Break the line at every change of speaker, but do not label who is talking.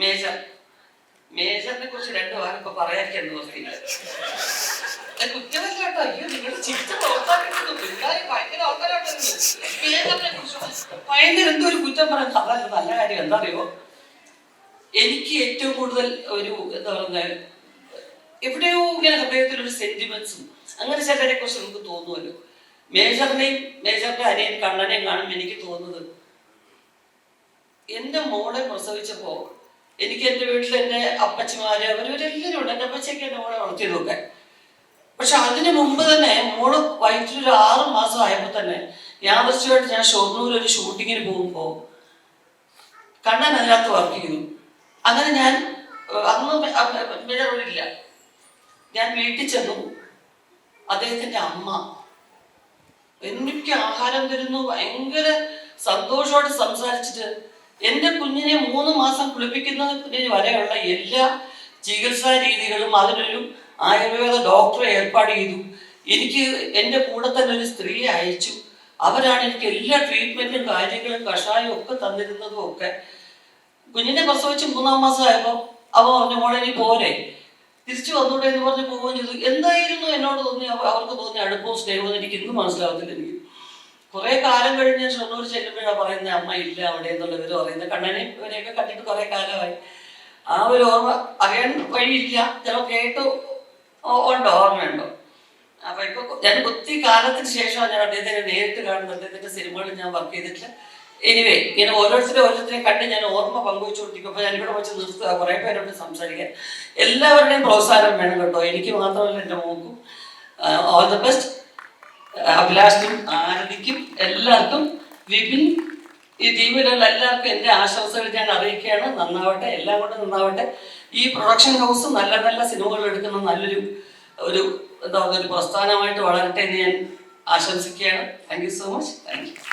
Major മേജറിനെ കുറിച്ച് രണ്ടു വാക്ക് ഇപ്പൊ കുറ്റമല്ല കേട്ടോ അയ്യോ നിങ്ങൾ ഭയങ്കര ആൾക്കാരാണ്. മേജറിനെ കുറിച്ച് ഭയങ്കര എന്തോ ഒരു കുറ്റം പറയാൻ അതല്ല നല്ല കാര്യം. എന്താ എനിക്ക് ഏറ്റവും കൂടുതൽ ഒരു എന്താ പറയുന്നത് എവിടെയോ ഇങ്ങനെ ഹൃദയത്തിൽ ഒരു സെന്റിമെന്റ്സും അങ്ങനെ ചിലരെ കുറിച്ച് നമുക്ക് തോന്നുമല്ലോ. മേജറിനെയും മേജറിന്റെ അനിയൻ കണ്ണനെയും കാണുമ്പോൾ എനിക്ക് തോന്നുന്നത് എന്റെ മോളെ പ്രസവിച്ചപ്പോ എനിക്ക് എന്റെ വീട്ടിൽ എന്റെ അപ്പച്ചിമാര് അവരവരെല്ലാവരും ഉണ്ട്. എന്റെ അപ്പച്ചയൊക്കെ എന്റെ മോളെ വളർത്തിയതൊക്കെ പക്ഷെ അതിനു മുമ്പ് തന്നെ മോൾ വയറ്റിൽ ഒരു ആറ് മാസം ആയപ്പോൾ തന്നെ യാദൃശ്യമായിട്ട് ഞാൻ ഷൊർണൂർ ഒരു ഷൂട്ടിങ്ങിന് പോകുമ്പോ കണ്ണൻ അതിനകത്ത് വർക്ക് ചെയ്തു. അങ്ങനെ ഞാൻ അന്ന് മിഴറില്ല ഞാൻ വീട്ടിൽ ചെന്നു. അദ്ദേഹത്തിന്റെ അമ്മ എനിക്ക് ആഹാരം തരുന്നു. ഭയങ്കര സന്തോഷമായിട്ട് സംസാരിച്ചിട്ട് എന്റെ കുഞ്ഞിനെ മൂന്ന് മാസം കുളിപ്പിക്കുന്നതിന് വരെയുള്ള എല്ലാ ചികിത്സാ രീതികളും അതിനൊരു ആയുർവേദ ഡോക്ടറെ ഏർപ്പാട് ചെയ്തു. എനിക്ക് എന്റെ കൂടെ തന്നെ ഒരു സ്ത്രീയെ അയച്ചു. അവരാണ് എനിക്ക് എല്ലാ ട്രീറ്റ്മെന്റും കാര്യങ്ങളും കഷായവും ഒക്കെ തന്നിരുന്നതും ഒക്കെ. കുഞ്ഞിനെ പ്രസവിച്ച് മൂന്നാം മാസം ആയപ്പോൾ അവ പറഞ്ഞു മോളെ നീ പോരെ. തിരിച്ചു വന്നൂടെ എന്ന് പറഞ്ഞ് പോവുകയും ചെയ്തു. എന്തായിരുന്നു എന്നോട് തോന്നി അവർക്ക് തോന്നിയ അടുപ്പവും സ്നേഹവും എനിക്ക് ഇന്നും മനസ്സിലാവത്തില്ല എനിക്ക്. കുറെ കാലം കഴിഞ്ഞ് ഷൊർണൂർ ചെല്ലുമ്പോഴാണ് പറയുന്നത് അമ്മ ഇല്ല അവിടെ എന്നുള്ള പറയുന്നത് കണ്ണനെ ഇവരെയൊക്കെ കണ്ടിട്ട് കുറെ കാലമായി. ആ ഒരു ഓർമ്മ അറിയാൻ വഴിയില്ല. ചിലപ്പോൾ കേട്ടു ഉണ്ടോ ഓർമ്മയുണ്ടോ? അപ്പൊ ഇപ്പൊ ഞാൻ ഒത്തിരി കാലത്തിന് ശേഷമാണ് ഞാൻ അദ്ദേഹത്തിനെ നേരിട്ട് കാണുന്നത്. അദ്ദേഹത്തിന്റെ സിനിമകളിൽ ഞാൻ വർക്ക് ചെയ്തിട്ട് എനിവേ ഇങ്ങനെ ഓരോരുത്തരെ ഓരോരുത്തരെ കണ്ട് ഞാൻ ഓർമ്മ പങ്കുവെച്ചുകൊണ്ടിരിക്കുമ്പോൾ ഞാൻ ഇവിടെ വെച്ച് നിർത്തുക. കുറെ പേരോട് സംസാരിക്കാൻ എല്ലാവരുടെയും പ്രോത്സാഹനം വേണം കേട്ടോ. എനിക്ക് മാത്രമല്ല എന്റെ മോക്കും. ഓൾ ദ ബെസ്റ്റ് അഭിലാഷിനും ആരതിക്കും എല്ലാവർക്കും വിപിൻ ഈ ടീമിലുള്ള എല്ലാവർക്കും എന്റെ ആശംസകൾ ഞാൻ അറിയിക്കുകയാണ്. നന്നാവട്ടെ എല്ലാം കൊണ്ട് നന്നാവട്ടെ. ഈ പ്രൊഡക്ഷൻ ഹൗസ് നല്ല നല്ല സിനിമകൾ എടുക്കുന്ന നല്ലൊരു ഒരു എന്താ പറയുക ഒരു പ്രസ്ഥാനമായിട്ട് വളരട്ടെ എന്ന് ഞാൻ ആശംസിക്കുകയാണ്. Thank you so much thank you